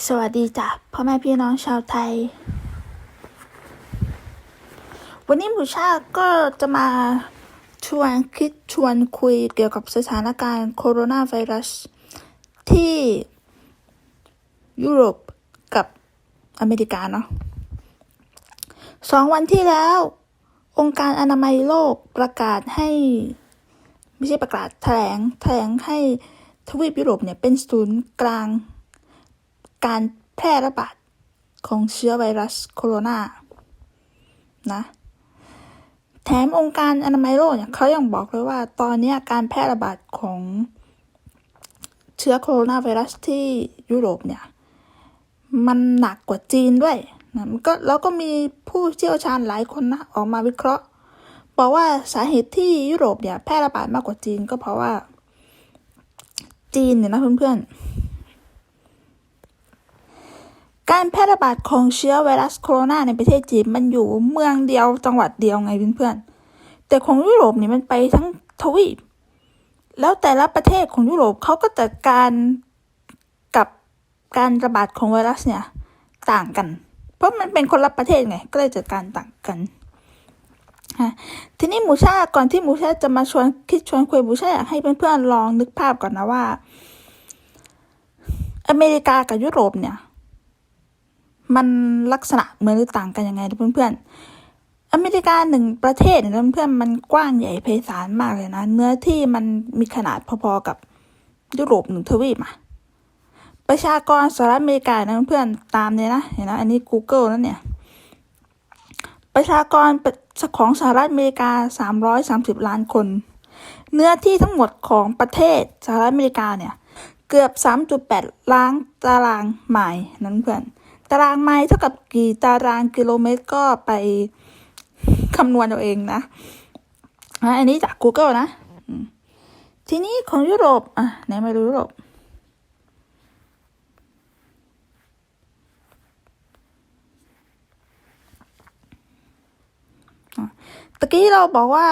สวัสดีจ้ะพ่อแม่พี่น้องชาวไทย วันนี้หมูชาก็จะมาชวนคิดชวนคุยเกี่ยวกับสถานการณ์โคโรนาไวรัส ที่ยุโรปกับอเมริกาเนาะสองวันที่แล้ว องค์การอนามัยโลกประกาศให้ ไม่ใช่ประกาศแถลงแถลงให้ทวีปยุโรปเนี่ยเป็นศูนย์กลาง การแพร่ระบาดของเชื้อไวรัสโคโรนานะแถมองค์การอนามัยโลกเนี่ยเขายังบอกเลยว่าตอนนี้การแพร่ระบาดของเชื้อโคโรนาไวรัสที่ยุโรปเนี่ยมันหนักกว่าจีนด้วยนะมันก็แล้วก็มีผู้เชี่ยวชาญหลายคนนะออกมาวิเคราะห์บอกว่าสาเหตุที่ยุโรปเนี่ยแพร่ระบาดมากกว่าจีนก็เพราะว่าจีนเนี่ยนะเพื่อนๆ การแพร่ระบาดของเชื้อไวรัสโคโรนาในประเทศจีนมันอยู่เมืองเดียวจังหวัดเดียวไงเพื่อนๆแต่ของยุโรปนี่มันไปทั้งทวีปแล้วแต่ละประเทศของยุโรปเขาก็จัดการกับการระบาดของไวรัสเนี่ยต่างกัน เพราะมันเป็นคนละประเทศไงก็เลยจัดการต่างกันทีนี้หมูชาก่อนที่หมูชาจะมาชวนคิดชวนคุยหมูชาอยากให้เพื่อนๆลองนึกภาพก่อนนะว่า อเมริกากับยุโรปเนี่ย มันลักษณะเหมือนหรือต่างกันยังไงเพื่อนๆ อเมริกาหนึ่งประเทศเนี่ยเพื่อนๆมันกว้างใหญ่ไพศาลมากเลยนะ เนื้อที่มันมีขนาดพอๆกับยุโรปหนึ่งทวีปอะประชากรสหรัฐอเมริกานะเพื่อนๆตามเนี่ยนะเห็นนะอันนี้ Google นั่นเนี่ย ประชากรของสหรัฐอเมริกา 330 ล้านคน เนื้อที่ทั้งหมดของประเทศสหรัฐอเมริกาเนี่ย เกือบ 3.8 ล้านตารางไมล์นั้นเพื่อน ตารางไมล์เท่ากับกี่ตารางกิโลเมตรก็ไปคำนวณเอาเองนะ อันนี้จาก Google นะ ทีนี้ของยุโรป อะ ไหนมาดูยุโรป ตะกี้เราบอกว่า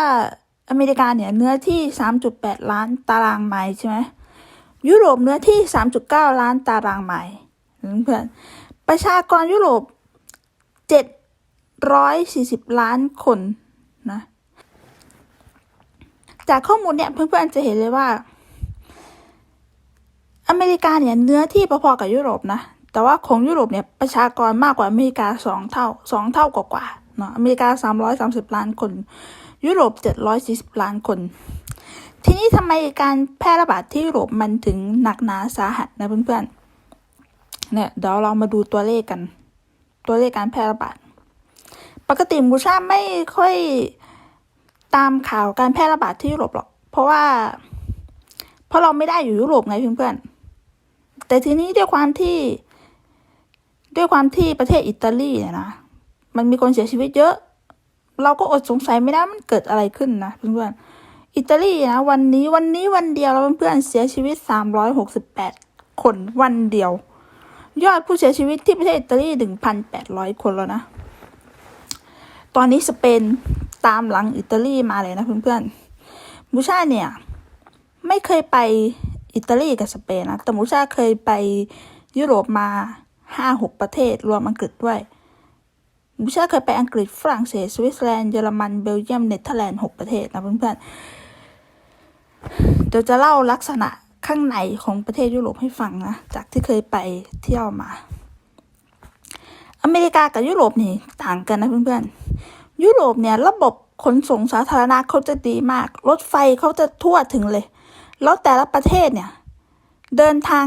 อเมริกาเนี่ยเนื้อที่ 3.8 ล้านตารางไมล์ใช่ไหม ยุโรปเนื้อที่ 3.9 ล้านตารางไมล์เพื่อน ประชากรยุโรป 740 ล้านคนนะ จากข้อมูลเนี่ยเพื่อนๆจะเห็นเลยว่า อเมริกาเนี่ยเนื้อที่พอๆกับยุโรปนะแต่ว่าของยุโรปเนี่ยประชากรมากกว่าอเมริกาสองเท่าสองเท่ากว่าๆเนาะอเมริกา330ล้านคน ยุโรป740ล้านคน ทีนี้ทำไมการแพร่ระบาดที่ยุโรปมันถึงหนักหนาสาหัสนะเพื่อนๆ เนี่ยเดี๋ยวเรามาดูตัวเลขกัน ตัวเลขการแพร่ระบาด ปกติมูชาไม่ค่อยตามข่าวการแพร่ระบาดที่ยุโรปหรอก เพราะว่า เพราะเราไม่ได้อยู่ยุโรปไงเพื่อนๆ แต่ทีนี้ด้วยความที่ ด้วยความที่ประเทศอิตาลีเนี่ยนะ มันมีคนเสียชีวิตเยอะ เราก็อดสงสัยไม่ได้มันเกิดอะไรขึ้นนะเพื่อนๆ อิตาลีนะวันนี้วันนี้วันเดียวเราเพื่อนๆเสียชีวิตสามร้อยหกสิบแปดคนวันเดียว ยอดผู้เสียชีวิตที่ประเทศอิตาลีหนึ่งพันแปดร้อยคนแล้วนะ ตอนนี้สเปนตามหลังอิตาลีมาเลยนะเพื่อนๆมูชาเนี่ย ไม่เคยไปอิตาลีกับสเปนนะ แต่มูชาเคยไปยุโรปมาห้าหกประเทศรวมอังกฤษด้วยมูชาเคยไปอังกฤษฝรั่งเศสสวิตเซอร์แลนด์เยอรมันเบลเยียมเนเธอร์แลนด์หกประเทศนะเพื่อนๆเดี๋ยวจะเล่าลักษณะ ข้างในของประเทศยุโรปให้ฟังนะ จากที่เคยไปเที่ยวมา อเมริกากับยุโรปนี่ต่างกันนะเพื่อนๆ ยุโรปเนี่ยระบบขนส่งสาธารณะเขาจะดีมาก รถไฟเขาจะทั่วถึงเลย แล้วแต่ละประเทศเนี่ย เดินทาง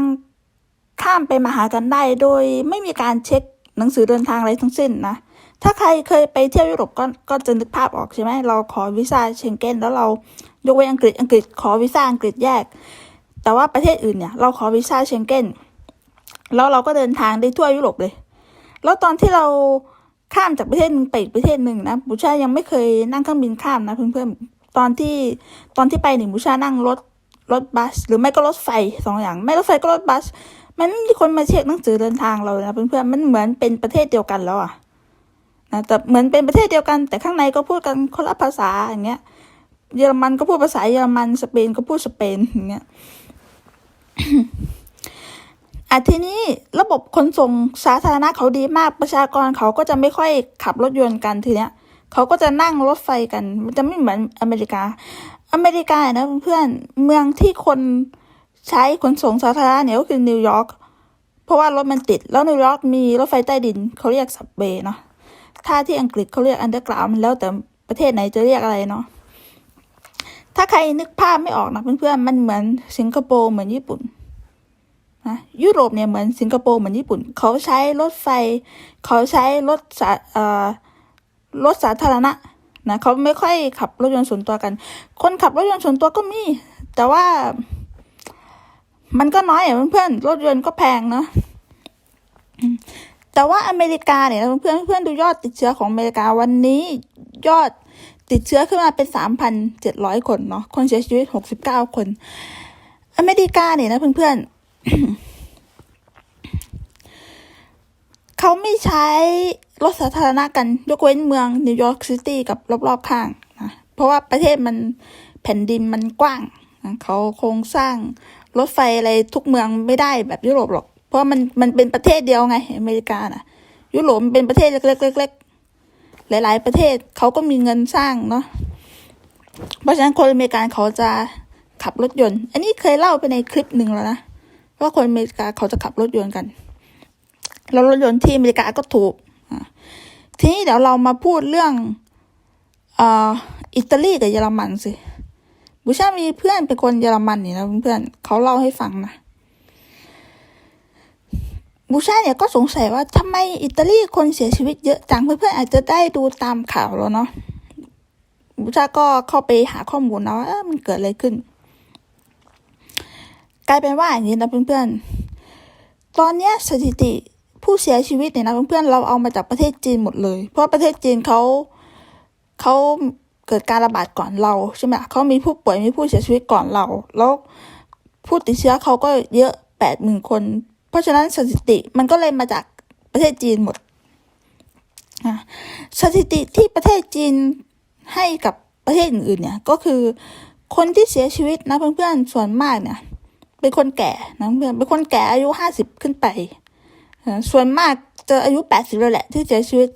ข้ามไปมาหากันได้ โดยไม่มีการเช็คหนังสือเดินทางอะไรทั้งสิ้นนะ ถ้าใครเคยไปเที่ยวยุโรปก็ก็จะนึกภาพออกใช่ไหม เราขอวีซ่าเชงเก้นแล้วเรายกเว้นอังกฤษ อังกฤษขอวีซ่าอังกฤษแยก แต่ว่าประเทศอื่นเนี่ยเราขอวีซ่าเชงเก้นแล้วเราก็เดินทางได้ทั่วยุโรปเลย แล้วตอนที่เราข้ามจากประเทศหนึ่งไปอีกประเทศหนึ่งนะบูชายังไม่เคยนั่งเครื่องบินข้ามนะเพื่อนๆตอนที่ตอนที่ไปหนึ่งบูชานั่งรถรถบัส หรือไม่ก็รถไฟสองอย่าง ไม่รถไฟก็รถบัส มันไม่มีคนมาเช็คหนังสือเดินทางเรานะเพื่อนๆมันเหมือนเป็นประเทศเดียวกันแล้วอะนะแต่เหมือนเป็นประเทศเดียวกัน แต่ข้างในก็พูดกันคนละภาษาอย่างเงี้ยเยอรมันก็พูดภาษาเยอรมันสเปนก็พูดสเปนอย่างเงี้ย อะทีนี้ระบบขนส่งสาธารณะเขาดีมากประชากรเขาก็จะไม่ค่อยขับรถยนต์กันทีเนี้ยเขาก็จะนั่งรถไฟกัน มันจะไม่เหมือนอเมริกา อเมริกานะเพื่อนเมืองที่คนใช้ขนส่งสาธารณะเนี่ยก็คือนิวยอร์กเพราะว่ารถมันติด แล้วนิวยอร์กมีรถไฟใต้ดินเขาเรียกสับเบย์เนาะถ้าที่อังกฤษเขาเรียกอันเดอร์กราวมันแล้วแต่ประเทศไหนจะเรียกอะไรเนาะ ถ้าใครนึกภาพไม่ออกนะเพื่อนๆมันเหมือนสิงคโปร์เหมือนญี่ปุ่นนะยุโรปเนี่ยเหมือนสิงคโปร์เหมือนญี่ปุ่น เขาใช้รถไฟ เขาใช้รถสาเอ่อรถสาธารณะนะเขาไม่ค่อยขับรถยนต์ส่วนตัวกัน คนขับรถยนต์ส่วนตัวก็มี แต่ว่า มันก็น้อยอะเพื่อนๆรถยนต์ก็แพงเนาะแต่ว่าอเมริกาเนี่ยเพื่อนเพื่อนๆดูยอดติดเชื้อของอเมริกาวันนี้ยอด ติดเชื้อขึ้นมาเป็นสามพันเจ็ดร้อยคนเนาะ คนเสียชีวิตหกสิบเก้าคน อเมริกาเนี่ยนะเพื่อนๆ เขาไม่ใช้รถสาธารณะกัน ยกเว้นเมืองนิวยอร์กซิตี้กับรอบๆข้างนะ เพราะว่าประเทศมันแผ่นดินมันกว้างนะเขาโครงสร้างรถไฟอะไรทุกเมืองไม่ได้แบบยุโรปหรอก เพราะมันมันเป็นประเทศเดียวไง อเมริกาน่ะ ยุโรปมันเป็นประเทศเล็กๆๆ หลาย ๆ ประเทศเขาก็มีเงินสร้างเนาะเพราะฉะนั้นคนอเมริกันเขาจะขับรถยนต์ อันนี้เคยเล่าไปในคลิปหนึ่งแล้วนะว่าคนอเมริกาเขาจะขับรถยนต์กัน แล้วรถยนต์ที่อเมริกาก็ถูกอะทีนี้เดี๋ยวเรามาพูดเรื่องออิตาลีกับเยอรมันสิบูชามีเพื่อนเป็นคนเยอรมันนี่นะเพื่อนเขาเล่าให้ฟังนะ บูชาเนี่ยก็สงสัยว่าทำไมอิตาลีคนเสียชีวิตเยอะจังเพื่อนๆอาจจะได้ดูตามข่าวแล้วเนาะบูชาก็เข้าไปหาข้อมูลนะว่ามันเกิดอะไรขึ้น กลายเป็นว่าอย่างนี้นะเพื่อนๆ ตอนเนี้ยสถิติผู้เสียชีวิตเนี่ยนะเพื่อนๆเราเอามาจากประเทศจีนหมดเลย เพราะประเทศจีนเขาเขาเกิดการระบาดก่อนเราใช่ไหมเขามีผู้ป่วยมีผู้เสียชีวิตก่อนเรา แล้วผู้ติดเชื้อเขาก็เยอะแปดหมื่นคน เพราะฉะนั้นสถิติมันก็เลยมาจากประเทศจีนหมดอะสถิติที่ประเทศจีนให้กับประเทศอื่นๆเนี่ยก็คือคนที่เสียชีวิตนะเพื่อนๆส่วนมากเนี่ย เป็นคนแก่นะเพื่อนเป็นคนแก่อายุห้าสิบขึ้นไป ส่วนมากจะอายุแปดสิบเลยแหละที่เสียชีวิต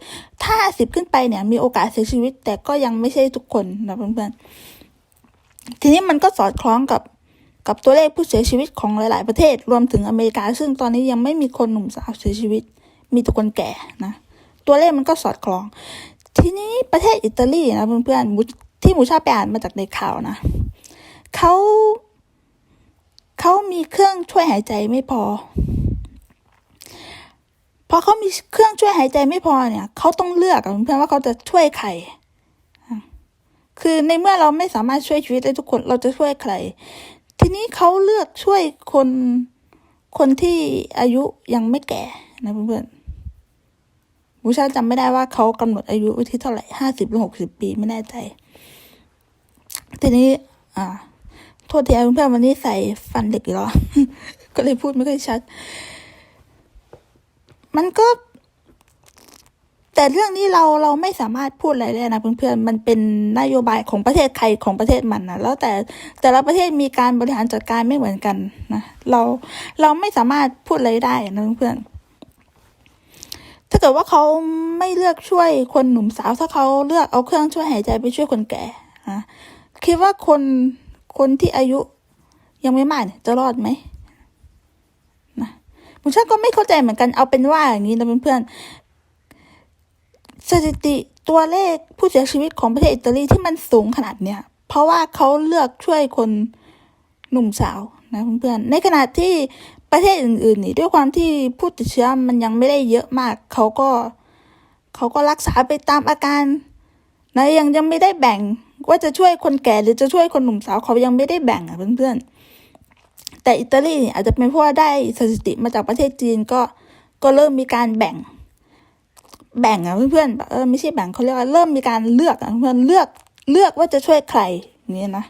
ถ้าห้าสิบขึ้นไปเนี่ย มีโอกาสเสียชีวิต แต่ก็ยังไม่ใช่ทุกคนนะเพื่อนๆทีนี้มันก็สอดคล้องกับ กับตัวเลขผู้เสียชีวิตของหลาย ๆ ประเทศ รวมถึงอเมริกา ซึ่งตอนนี้ยังไม่มีคนหนุ่มสาวเสียชีวิต มีแต่คนแก่นะตัวเลขมันก็สอดคล้อง ทีนี้ประเทศอิตาลีนะเพื่อนๆที่หมูชาไปอ่านมาจากในข่าวนะเขาเขามีเครื่องช่วยหายใจไม่พอพอเขามีเครื่องช่วยหายใจไม่พอเนี่ยเขาต้องเลือกอะเพื่อนๆว่าเขาจะช่วยใครคือในเมื่อเราไม่สามารถช่วยชีวิตได้ทุกคนเราจะช่วยใคร ทีนี้เขาเลือกช่วยคนคนที่อายุยังไม่แก่นะเพื่อนๆบูชาจำไม่ได้ว่าเขากำหนดอายุไว้ที่เท่าไหร่ห้าสิบหรือหกสิบปีไม่แน่ใจ ทีนี้ อ่า โทษทีเพื่อนๆวันนี้ใส่ฟันเด็กอีกแล้วก็เลยพูดไม่ค่อยชัด มันก็ แต่เรื่องนี้เราเราไม่สามารถพูดอะไรได้นะเพื่อนๆ มันเป็นนโยบายของประเทศใครของประเทศมันนะแล้วแต่แต่ละประเทศมีการบริหารจัดการไม่เหมือนกันนะเราเราไม่สามารถพูดอะไรได้นะเพื่อนๆถ้าเกิดว่าเขาไม่เลือกช่วยคนหนุ่มสาวถ้าเขาเลือกเอาเครื่องช่วยหายใจไปช่วยคนแก่นะคิดว่าคนคนที่อายุยังไม่มากจะรอดไหมนะผมชักก็ไม่เข้าใจเหมือนกันเอาเป็นว่าอย่างนี้นะเพื่อนๆ สถิติตัวเลขผู้เสียชีวิตของประเทศอิตาลีที่มันสูงขนาดเนี้ยเพราะว่าเขาเลือกช่วยคนหนุ่มสาวนะเพื่อนๆในขณะที่ประเทศอื่นๆนี่ด้วยความที่ผู้ติดเชื้อมันยังไม่ได้เยอะมากเขาก็เขาก็รักษาไปตามอาการนะยังยังไม่ได้แบ่งว่าจะช่วยคนแก่หรือจะช่วยคนหนุ่มสาวเขายังไม่ได้แบ่งอะเพื่อนๆแต่อิตาลีนี่อาจจะเป็นเพราะว่าได้สถิติมาจากประเทศจีนก็ก็เริ่มมีการแบ่ง แบ่งอะเพื่อนๆเออไม่ใช่แบ่งเขาเรียกว่าเริ่มมีการเลือกอะเพื่อนเลือกเลือกว่าจะช่วยใครนี้นะ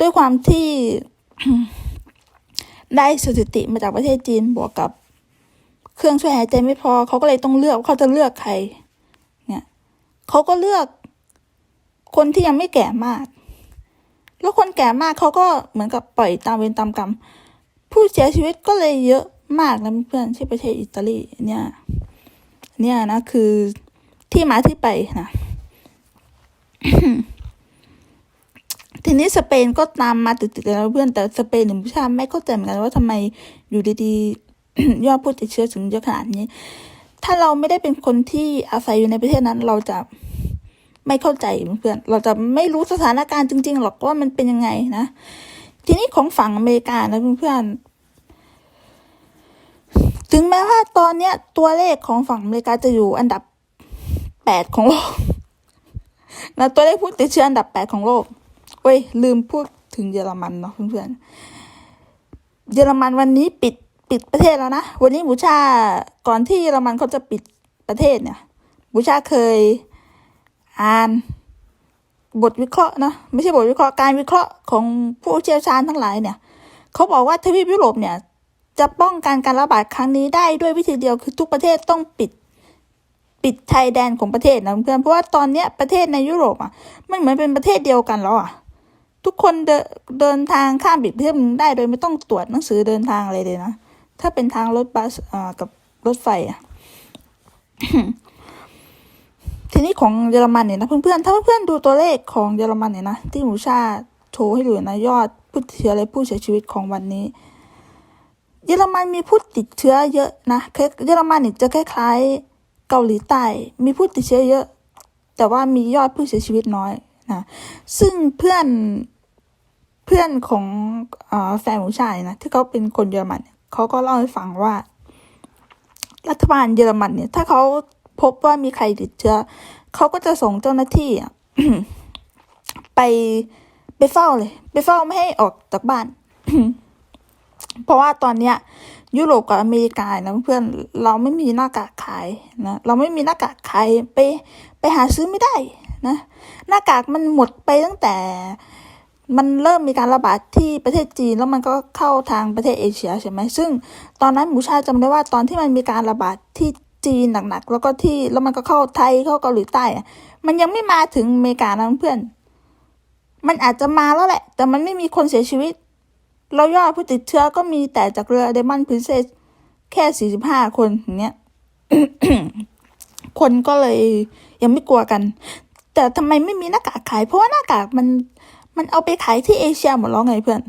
ด้วยความที่ได้สถิติมาจากประเทศจีนบวกกับ เครื่องช่วยหายใจไม่พอเขาก็เลยต้องเลือกเขาจะเลือกใคร เนี่ยเขาก็เลือกคนที่ยังไม่แก่มาก แล้วคนแก่มากเขาก็เหมือนกับปล่อยตามเวรตามกรรม ผู้เสียชีวิตก็เลยเยอะมากนะเพื่อนที่ประเทศอิตาลีเนี่ย เนี่ยนะคือที่มาที่ไปนะทีนี้สเปนก็ตามมาติดๆแล้วเพื่อนแต่สเปนหนึ่งผู้ชายไม่เข้าใจเหมือนกันว่าทำไมอยู่ดีๆ ยอดผู้ติดเชื้อถึงเยอะขนาดนี้ ถ้าเราไม่ได้เป็นคนที่อาศัยอยู่ในประเทศนั้น เราจะไม่เข้าใจเพื่อนเราจะไม่รู้สถานการณ์จริงๆหรอกว่ามันเป็นยังไงนะทีนี้ของฝั่งอเมริกานะเพื่อนๆ ถึงแม้ว่าตอนเนี้ย ตัวเลขของฝั่งอเมริกาจะอยู่อันดับแปดของโลกนะตัวเลขผู้ติดเชื้ออันดับแปดของโลกเว้ยลืมพูดถึงเยอรมันเนาะเพื่อนๆเยอรมันวันนี้ปิดปิดประเทศแล้วนะวันนี้บูชาก่อนที่เยอรมันเขาจะปิดประเทศเนี่ยบูชาเคยอ่านบทวิเคราะห์นะไม่ใช่บทวิเคราะห์การวิเคราะห์ของผู้เชี่ยวชาญทั้งหลายเนี่ยเขาบอกว่าทวีปยุโรปเนี่ย จะป้องกันการระบาดครั้งนี้ได้ด้วยวิธีเดียวคือทุกประเทศต้องปิดปิดชายแดนของประเทศนะเพื่อนเพราะว่าตอนเนี้ยประเทศในยุโรปอะมันเหมือนเป็นประเทศเดียวกันแล้วอะทุกคนเดินเดินทางข้ามบิดประเทศได้โดยไม่ต้องตรวจหนังสือเดินทางอะไรเลยนะถ้าเป็นทางรถบัสอ่ากับรถไฟอะทีนี้ของเยอรมันเนี่ยนะเพื่อนๆถ้าเพื่อนๆดูตัวเลขของเยอรมันเนี่ยนะที่หมูชาโชว์ให้ดูนะยอดผู้เชื้อและผู้เสียชีวิตของวันนี้ เยอรมันมีผู้ติดเชื้อเยอะนะเยอรมันเนี่ยจะคล้ายๆเกาหลีใต้ มีผู้ติดเชื้อเยอะ แต่ว่ามียอดผู้เสียชีวิตน้อยนะ ซึ่งเพื่อนเพื่อนของอแฟนหมูชายนะที่เขาเป็นคนเยอรมันเขาก็เล่าให้ฟังว่า รัฐบาลเยอรมันเนี่ย ถ้าเขาพบว่ามีใครติดเชื้อเขาก็จะส่งเจ้าหน้าที่ไปไปเฝ้าเลย ไปเฝ้าไม่ให้ออกจากบ้าน เพราะว่าตอนเนี้ยยุโรปกับอเมริกานะเพื่อนเราไม่มีหน้ากากขายนะเราไม่มีหน้ากากขายไปไปหาซื้อไม่ได้นะหน้ากากมันหมดไปตั้งแต่มันเริ่มมีการระบาดที่ประเทศจีนแล้วมันก็เข้าทางประเทศเอเชียใช่ไหมซึ่งตอนนั้นหมูชาจำได้ว่าตอนที่มันมีการระบาดที่จีนหนักๆแล้วก็ที่แล้วมันก็เข้าไทยเข้าเกาหลีใต้อะมันยังไม่มาถึงอเมริกานะเพื่อน มันอาจจะมาแล้วแหละ แต่มันไม่มีคนเสียชีวิต เรายอดผู้ติดเชื้อก็มีแต่จากเรือเดมอนพินเซสแค่สี่สิบห้าคนอย่างเงี้ยคนก็เลยยังไม่กลัวกัน แต่ทำไมไม่มีหน้ากากขาย เพราะว่าหน้ากากมันมันเอาไปขายที่เอเชียหมดแล้วไงเพื่อน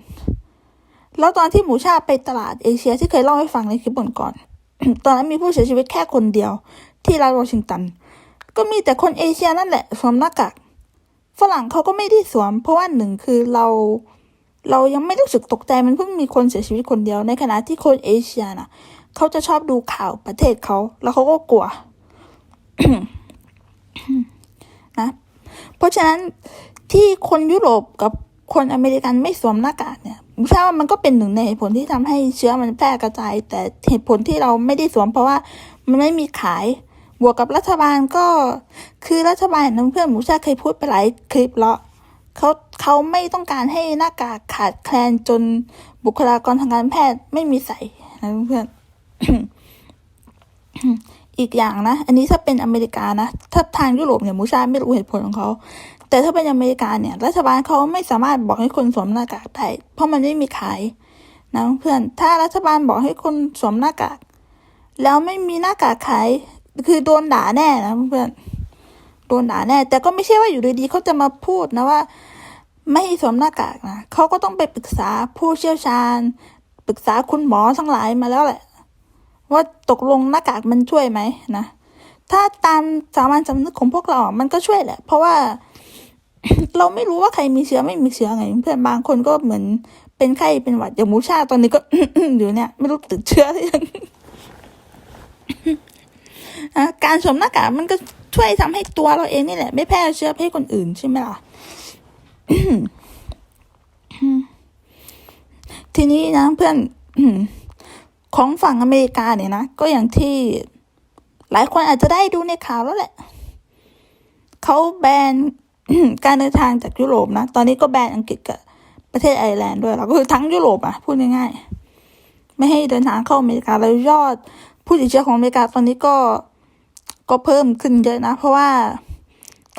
แล้วตอนที่หมูชาไปตลาดเอเชียที่เคยเล่าให้ฟังในคลิปก่อนตอนนั้นมีผู้เสียชีวิตแค่คนเดียว ที่รัฐวอชิงตัน ก็มีแต่คนเอเชียนั่นแหละสวมหน้ากากฝรั่งเขาก็ไม่ได้สวม เพราะว่าหนึ่งคือเรา เรายังไม่รู้สึกตกใจมันเพิ่งมีคนเสียชีวิตคนเดียวในขณะที่คนเอเชียน่ะ เขาจะชอบดูข่าวประเทศเขา แล้วเขาก็กลัวนะเพราะฉะนั้นที่คนยุโรปกับคนอเมริกันไม่สวมหน้ากากเนี่ยผมเชื่อว่ามันก็เป็นหนึ่งในเหตุผลที่ทำให้เชื้อมันแพร่กระจาย แต่เหตุผลที่เราไม่ได้สวมเพราะว่ามันไม่มีขาย บวกกับรัฐบาลก็ คือรัฐบาลน้ำเพื่อนหมูชาเคยพูดไปหลายคลิปแล้ว เขาเขาไม่ต้องการให้หน้ากากขาดแคลนจนบุคลากรทางการแพทย์ไม่มีใส่นะเพื่อนอีกอย่างนะ อันนี้ถ้าเป็นอเมริกานะ ถ้าทางยุโรปเนี่ยมูชาไม่รู้เหตุผลของเขา แต่ถ้าเป็นอเมริกาเนี่ย รัฐบาลเขาไม่สามารถบอกให้คนสวมหน้ากากได้เพราะมันไม่มีขายนะเพื่อน ถ้ารัฐบาลบอกให้คนสวมหน้ากาก แล้วไม่มีหน้ากากขาย คือโดนด่าแน่นะเพื่อน โดนด่าแน่ แต่ก็ไม่ใช่ว่าอยู่ดีๆเขาจะมาพูดนะว่า ไม่ให้สวมหน้ากากนะเขาก็ต้องไปปรึกษาผู้เชี่ยวชาญ ปรึกษาคุณหมอทั้งหลายมาแล้วแหละ ว่าตกลงหน้ากากมันช่วยไหมนะถ้าตามสามัญสำนึกของพวกเรา มันก็ช่วยแหละ เพราะว่าเราไม่รู้ว่าใครมีเชื้อไม่มีเชื้อไงเพื่อนบางคนก็เหมือนเป็นไข้เป็นหวัดอย่างมูชาตอนนี้ก็อยู่เนี่ย ไม่รู้ติดเชื้อหรือยังการสวมหน้ากากมันก็ ช่วยทำให้ตัวเราเองนี่แหละ ไม่แพร่เชื้อให้คนอื่นใช่ไหมล่ะทีนี้นะเพื่อนของฝั่งอเมริกาเนี่ยนะก็อย่างที่หลายคนอาจจะได้ดูในข่าวแล้วแหละเขาแบนการเดินทางจากยุโรปนะตอนนี้ก็แบนอังกฤษกับประเทศไอร์แลนด์ด้วยแล้วก็คือทั้งยุโรปอะพูดง่ายๆไม่ให้เดินทางเข้าอเมริกาแล้วยอดผู้ติดเชื้อของอเมริกาตอนนี้ก็ ก็เพิ่มขึ้นเยอะนะ เพราะว่า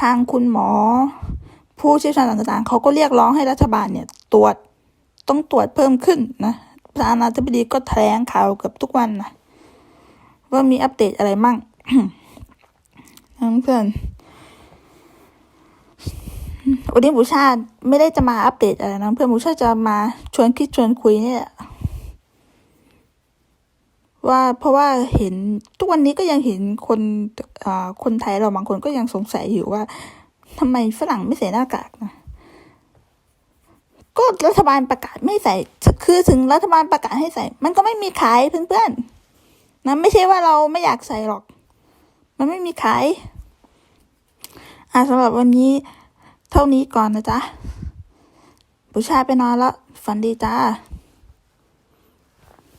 ทางคุณหมอ ผู้เชี่ยวชาญต่างๆ เขาก็เรียกร้องให้รัฐบาลเนี่ยตรวจต้องตรวจเพิ่มขึ้นนะประธานาธิบดีก็แถลงข่าวเกับทุกวันนะว่ามีอัปเดตอะไรมั่งนะเพื่อนวันนี้บูชาไม่ได้จะมาอัปเดตอะไรนะเพื่อนบูชาจะมาชวนคิดชวนคุยเนี่ยแหละ ว่าเพราะว่าเห็นทุกวันนี้ก็ยังเห็นคนอ่าคนไทยเราบางคนก็ยังสงสัยอยู่ว่าทำไมฝรั่งไม่ใส่หน้ากากนะก็รัฐบาลประกาศไม่ใส่ คือถึงรัฐบาลประกาศให้ใส่ มันก็ไม่มีขายเพื่อนๆนะไม่ใช่ว่าเราไม่อยากใส่หรอก มันไม่มีขายอะสำหรับวันนี้เท่านี้ก่อนนะจ๊ะผู้ชายไปนอนแล้วฝันดีจ้า